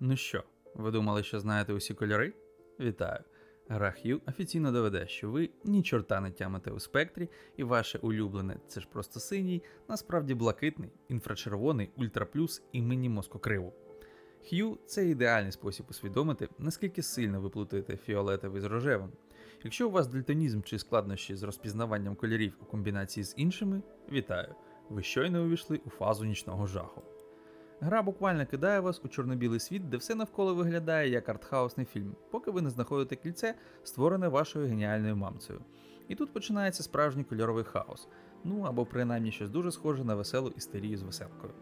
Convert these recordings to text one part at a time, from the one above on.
Ну що, ви думали, що знаєте усі кольори? Вітаю! Гра Hue офіційно доведе, що ви ні чорта не тямите у спектрі, і ваше улюблене це ж просто синій, насправді блакитний, інфрачервоний, ультраплюс і мені мозкокриву. Hue – це ідеальний спосіб усвідомити, наскільки сильно ви плутаєте фіолетовий з рожевим. Якщо у вас дальтонізм чи складнощі з розпізнаванням кольорів у комбінації з іншими, вітаю! Ви щойно увійшли у фазу нічного жаху. Гра буквально кидає вас у чорно-білий світ, де все навколо виглядає як артхаусний фільм, поки ви не знаходите кільце, створене вашою геніальною мамцею. І тут починається справжній кольоровий хаос, ну або принаймні щось дуже схоже на веселу істерію з веселкою.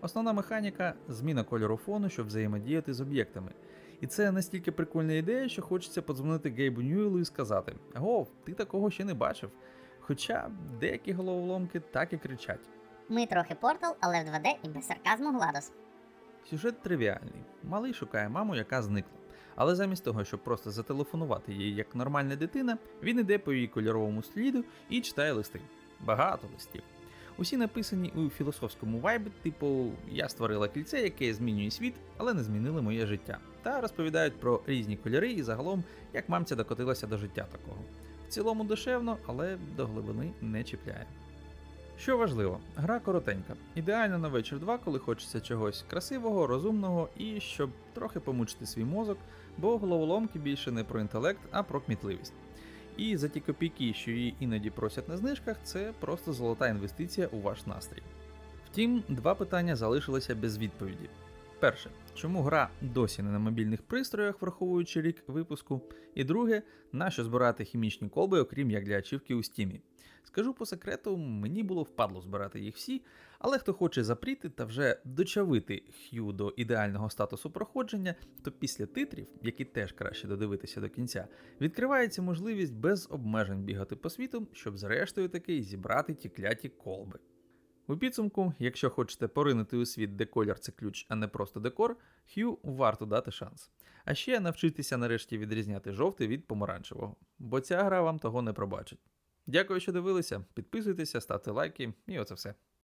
Основна механіка зміна кольору фону, щоб взаємодіяти з об'єктами. І це настільки прикольна ідея, що хочеться подзвонити Гейбу Ньюелу і сказати: Гов, ти такого ще не бачив. Хоча деякі головоломки так і кричать. Ми трохи портал, але в 2D і без сарказму Гладос. Сюжет тривіальний. Малий шукає маму, яка зникла. Але замість того, щоб просто зателефонувати їй як нормальна дитина, він іде по її кольоровому сліду і читає листи. Багато листів. Усі написані у філософському вайбі, типу Я створила кільце, яке змінює світ, але не змінило моє життя. Та розповідають про різні кольори і загалом, як мамця докотилася до життя такого. В цілому душевно, але до глибини не чіпляє. Що важливо, гра коротенька, ідеально на вечір два, коли хочеться чогось красивого, розумного і щоб трохи помучити свій мозок, бо головоломки більше не про інтелект, а про кмітливість. І за ті копійки, що її іноді просять на знижках, це просто золота інвестиція у ваш настрій. Втім, два питання залишилися без відповіді. Перше, чому гра досі не на мобільних пристроях, враховуючи рік випуску? І друге, нащо збирати хімічні колби, окрім як для ачівки у стімі? Скажу по секрету, мені було впадло збирати їх всі, але хто хоче запріти та вже дочавити х'ю до ідеального статусу проходження, то після титрів, які теж краще додивитися до кінця, відкривається можливість без обмежень бігати по світу, щоб зрештою таки зібрати ті кляті колби. У підсумку, якщо хочете поринути у світ, де колір це ключ, а не просто декор, Хью варто дати шанс. А ще навчитися нарешті відрізняти жовтий від помаранчевого, бо ця гра вам того не пробачить. Дякую, що дивилися. Підписуйтеся, ставте лайки, і оце все.